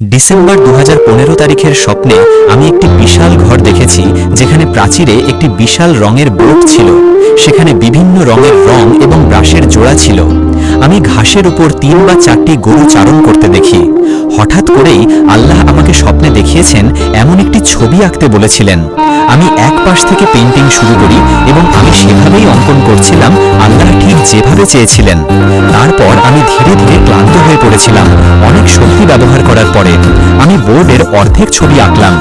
December দু হাজার পনেরো তারিখের স্বপ্নে আমি একটি বিশাল ঘর দেখেছি, যেখানে প্রাচীরে একটি বিশাল রঙের বোট ছিল। সেখানে বিভিন্ন রঙের রং এবং ব্রাশের জোড়া ছিল। আমি ঘাসের উপর তিন বা চারটি গরু চারণ করতে দেখি। হঠাৎ করেই আল্লাহ আমাকে স্বপ্নে দেখিয়েছেন, এমন একটি ছবি আঁকতে বলেছিলেন। আমি এক পাশ থেকে পেন্টিং শুরু করি এবং আমি সেভাবেই অঙ্কন করছিলাম, আল্লাহ ঠিক যেভাবে চেয়েছিলেন। তারপর আমি পড়েছিলাম। অনেক শক্তি ব্যবহার করার পরে আমি বোর্ডের অর্ধেক ছবি আঁকলাম।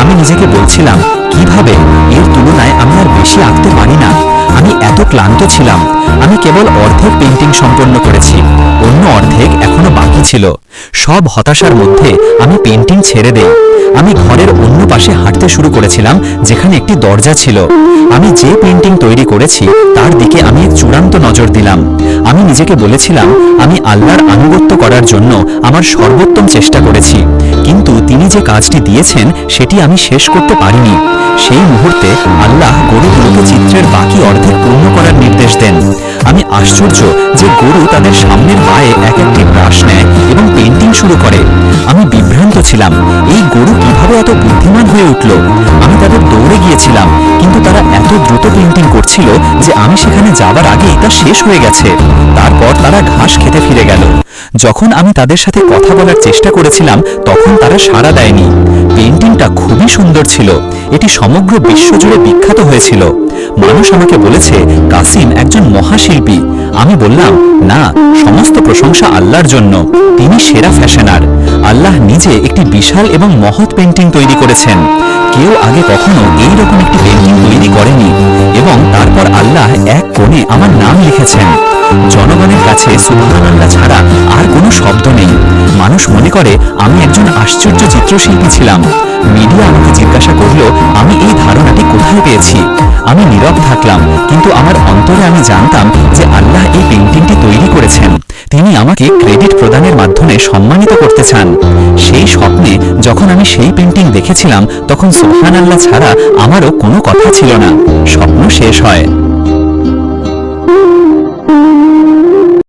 আমি নিজেকে বলছিলাম, কীভাবে? এর তুলনায় আমি আর বেশি আঁকতে পারি না। আমি এত ক্লান্ত ছিলাম। আমি কেবল অর্ধেক পেন্টিং সম্পন্ন করেছি। অন্য অর্ধেক এখনও বাকি ছিল। সব হতাশার মধ্যে আমি পেন্টিং ছেড়ে দেই। আমি ঘরের অন্য পাশে হাঁটতে শুরু করেছিলাম, যেখানে একটি দরজা ছিল। আমি যে পেন্টিং তৈরি করেছি, তার দিকে আমি চূড়ান্ত নজর দিলাম। আমি নিজেকে বলেছিলাম, আমি আল্লাহর আনুগত্য করার জন্য আমার সর্বোত্তম চেষ্টা করেছি। কিন্তু তিনি যে কাজটি দিয়েছেন, সেটি আমি শেষ করতে পারিনি। সেই মুহূর্তে আল্লাহ গরুগুলোকে চিত্রের বাকি অর্ধেক পূর্ণ করার নির্দেশ দেন। আমি আশ্চর্য যে গরু তাদের সামনের পায়ে এক একটি ব্রাশ বিভ্রান্ত এই গরু কীভাবে এত বুদ্ধিমান হয়ে উঠল? আমি তাদের দৌড়ে গিয়েছিলাম, কিন্তু তারা এত দ্রুত পেন্টিং করছিল যে আমি সেখানে যাবার আগেই তা শেষ হয়ে গেছে। তারপর তারা ঘাস খেতে ফিরে গেল। যখন আমি তাদের সাথে কথা বলার চেষ্টা করেছিলাম, তখন তারা সাড়া দেয়নি। পেন্টিংটা খুবই সুন্দর ছিল। এটি সমগ্র বিশ্বজুড়ে বিখ্যাত হয়েছিল। মানুষ আমাকে বলেছে, কাসিম একজন মহাশিল্পী। আমি বললাম, না, সমস্ত প্রশংসা আল্লাহর জন্য। তিনি সেরা ফ্যাশনার। আল্লাহ নিজে একটি বিশাল এবং মহৎ পেন্টিং তৈরি করেছেন। কেউ আগে কখনো এই রকম একটি পেন্টিং তৈরি করেনি এবং তারপর আল্লাহ এক কোণে আমার নাম লিখেছেন। জনগণের কাছে সুবহানাল্লাহ ছাড়া আর কোনো শব্দ নেই। মানুষ মনে করে, আমি একজন আশ্চর্য চিত্রশিল্পী ছিলাম। মিডিয়া আমাকে জিজ্ঞাসা করল, আমি এই ধারণাটি কোথায় পেয়েছি? আমি নীরব থাকলাম, কিন্তু আমার অন্তরে আমি জানতাম যে আল্লাহ এই পেন্টিংটি তৈরি করেছেন। তিনি আমাকে ক্রেডিট প্রদানের মাধ্যমে সম্মানিত করতে চান। সেই স্বপ্নে যখন আমি সেই পেন্টিং দেখেছিলাম, তখন সোহান আল্লাহ ছাড়া আমারও কোনো কথা ছিল না। স্বপ্ন শেষ হয়।